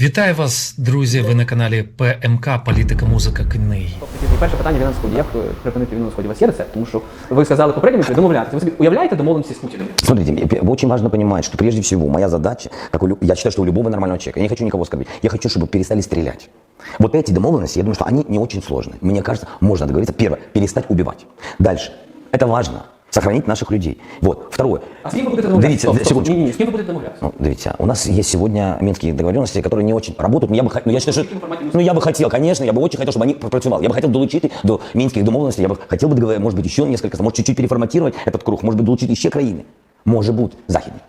Вітаю вас, друзі! Ви на каналі ПМК Політика, музика, книги. Тобто, Перше питання війна на сході. Як е, припинити війну на сході? У вас є рецепт? Тому що ви сказали попередньо, що домовлятися. Ви собі уявляєте домовленості з Путіним? Смотрите, мне очень важно понимать, что прежде всего моя задача, как у, лю- я считаю, что у любого нормального человека, я не хочу никого оскорбить, я хочу, чтобы перестали стрелять. Вот эти домовленности, я думаю, что они не очень сложные. Мне кажется, можно договориться. Первое, перестать убивать. Дальше, это важно, сохранить наших людей. Вот. Второе, А з ким ви будете домовлятися? Дивіться, Стоп, стоп, секундочку. Ні, ні, з ким ви будете домовлятися? Ну, дивіться, у нас есть сегодня минские договоренности, которые не очень работают. Но я бы, хо- ну, я считаю, что, ну, я бы хотел, конечно, я бы очень хотел, чтобы они пропрацювали. Я бы хотел долучить до минских домовленностей, я бы хотел бы, договор- может быть, еще несколько, может, чуть-чуть переформатировать этот круг, может быть, долучить еще краины. Может быть, західні.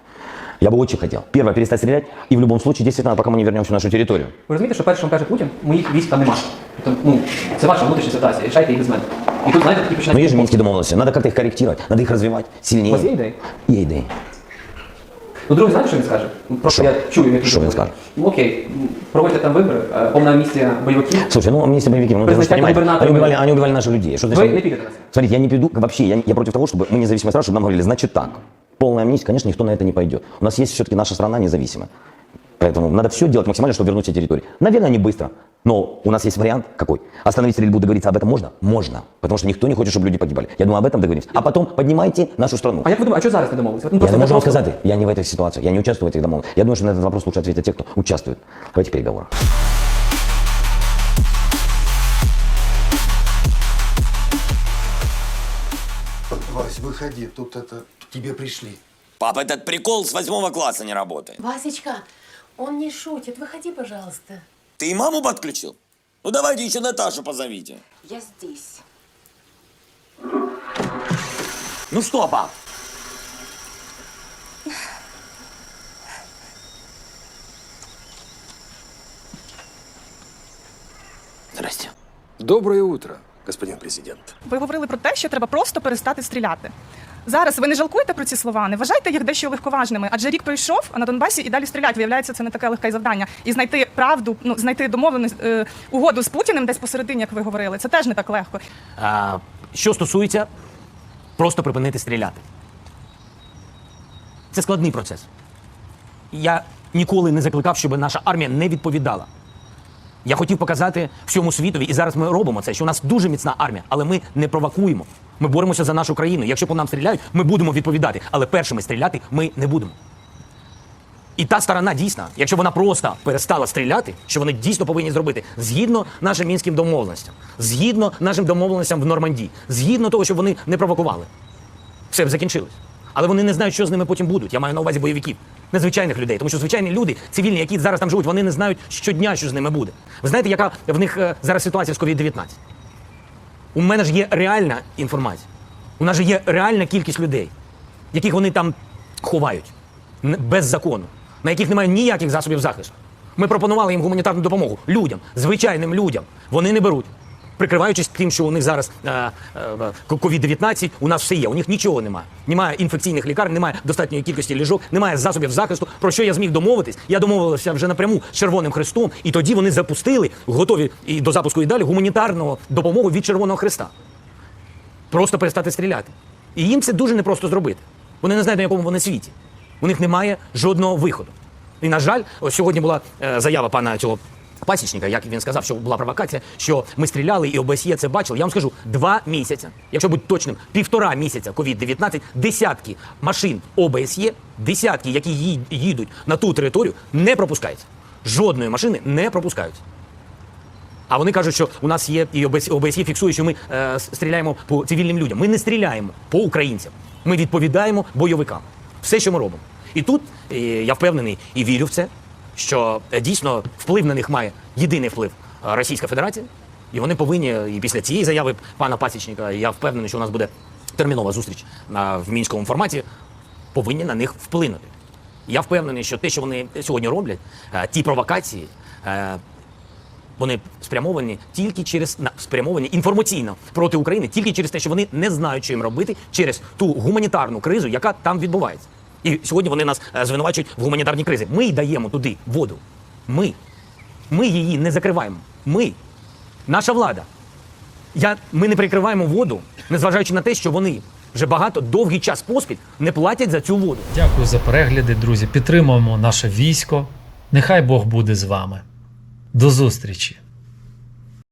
Я бы очень хотел. Первое, перестать стрелять, и в любом случае, действительно, пока мы не вернемся в нашу территорию. Ви розумієте, що перше, що вам каже Путін, моїх військ там немає. Тобто, ну, це ваша внутрішня ситуація, рішайте їх без мене. І тут, знаєте, такі Но починають... есть же минские домовленности, надо как-то их корректировать, надо их развивать сильнее. У вас є ідеї? Є ідеї. Ну, другий, знаєте, що він скаже? Ну, Просто Що? я чую, як Що він скаже? Ну, окей, м, проводьте там вибори, е, повна амністія бойовиків. Слушай, ну амнистия боевики, ну, ты же Призначать понимаешь, губернатора они убивали, были. они убивали наших людей. Что Вы значит- не пидоры. Смотрите, я не приду, вообще, я, я против того, чтобы мы независимая страна, чтобы нам говорили, значит так. Полная амнистия, конечно, никто на это не пойдет. У нас есть все-таки наша страна независимая. Поэтому надо все делать максимально, чтобы вернуть все территории. Наверное, не быстро, но у нас есть вариант какой? Остановить стрельбу, договориться об этом можно? Можно. Потому что никто не хочет, чтобы люди погибали. Я думаю, об этом договоримся. А потом поднимайте нашу страну. А як ви думаєте, а що зараз не? Ну, Я не можу вам сказать, я не в этой ситуации, я не участвую в этих домовленностях. Я думаю, что на этот вопрос лучше ответить те, кто участвует в этих переговорах. Вась, выходи, тут это, к тебе пришли. Пап, этот прикол с восьмого класса не работает. Васечка, он не шутит. Выходи, пожалуйста. Ты и маму подключил? Ну давайте еще Наташу позовите. Я здесь. Ну что, пап? Здрасте. Доброе утро, господин президент. Ви говорили про те, що треба просто перестати стріляти. Зараз ви не жалкуєте про ці слова, не вважайте їх дещо легковажними, адже рік пройшов, а на Донбасі і далі стрілять. Виявляється, це не таке легке завдання. І знайти правду, ну знайти домовленість е, угоду з Путіним десь посередині, як ви говорили, це теж не так легко. А, що стосується просто припинити стріляти. Це складний процес. Я ніколи не закликав, щоб наша армія не відповідала. Я хотів показати всьому світові, і зараз ми робимо це, що у нас дуже міцна армія, але ми не провокуємо. Ми боремося за нашу країну. Якщо по нам стріляють, ми будемо відповідати, але першими стріляти ми не будемо. І та сторона дійсна, якщо вона просто перестала стріляти, що вони дійсно повинні зробити згідно нашим мінським домовленостям, згідно нашим домовленостям в Нормандії, згідно того, щоб вони не провокували. Все б закінчилось. Але вони не знають, що з ними потім будуть. Я маю на увазі бойовиків, незвичайних людей. Тому що звичайні люди, цивільні, які зараз там живуть, вони не знають щодня, що з ними буде. Ви знаєте, яка в них е, зараз ситуація з COVID-19? У мене ж є реальна інформація. У нас же є реальна кількість людей, яких вони там ховають без закону, на яких немає ніяких засобів захисту. Ми пропонували їм гуманітарну допомогу людям, звичайним людям. Вони не беруть. Прикриваючись тим, що у них зараз е, е, COVID-19, у нас все є. У них нічого немає. Немає інфекційних лікарень, немає достатньої кількості ліжок, немає засобів захисту. Про що я зміг домовитись? Я домовився вже напряму з Червоним Хрестом, і тоді вони запустили, готові і до запуску і далі гуманітарну допомогу від Червоного Хреста просто перестати стріляти. І їм це дуже непросто зробити. Вони не знають, на якому вони світі. У них немає жодного виходу. І, на жаль, ось сьогодні була е, заява пана цього пасічника, як він сказав, що була провокація, що ми стріляли і ОБСЄ це бачили. Я вам скажу, два місяці, якщо бути точним, півтора місяця COVID-19, десятки машин ОБСЄ, десятки, які їдуть на ту територію, не пропускаються. Жодної машини не пропускаються. А вони кажуть, що у нас є і ОБСЄ фіксує, що ми е, стріляємо по цивільним людям. Ми не стріляємо по українцям. Ми відповідаємо бойовикам. Все, що ми робимо. І тут е, я впевнений і вірю в це, що е, дійсно вплив на них має єдиний вплив е, Російська Федерація. І вони повинні, і після цієї заяви пана Пасічника, я впевнений, що у нас буде термінова зустріч на, в мінському форматі, повинні на них вплинути. Я впевнений, що те, що вони сьогодні роблять, е, ті провокації, вони спрямовані тільки через спрямовані інформаційно проти України, тільки через те, що вони не знають, що їм робити через ту гуманітарну кризу, яка там відбувається. І сьогодні вони нас е, звинувачують в гуманітарній кризі. Ми й даємо туди воду. Ми. Ми її не закриваємо. Ми. Наша влада. Я, ми не прикриваємо воду, незважаючи на те, що вони вже багато довгий час поспіль не платять за цю воду. Дякую за перегляди, друзі. Підтримуємо наше військо. Нехай Бог буде з вами. До зустрічі!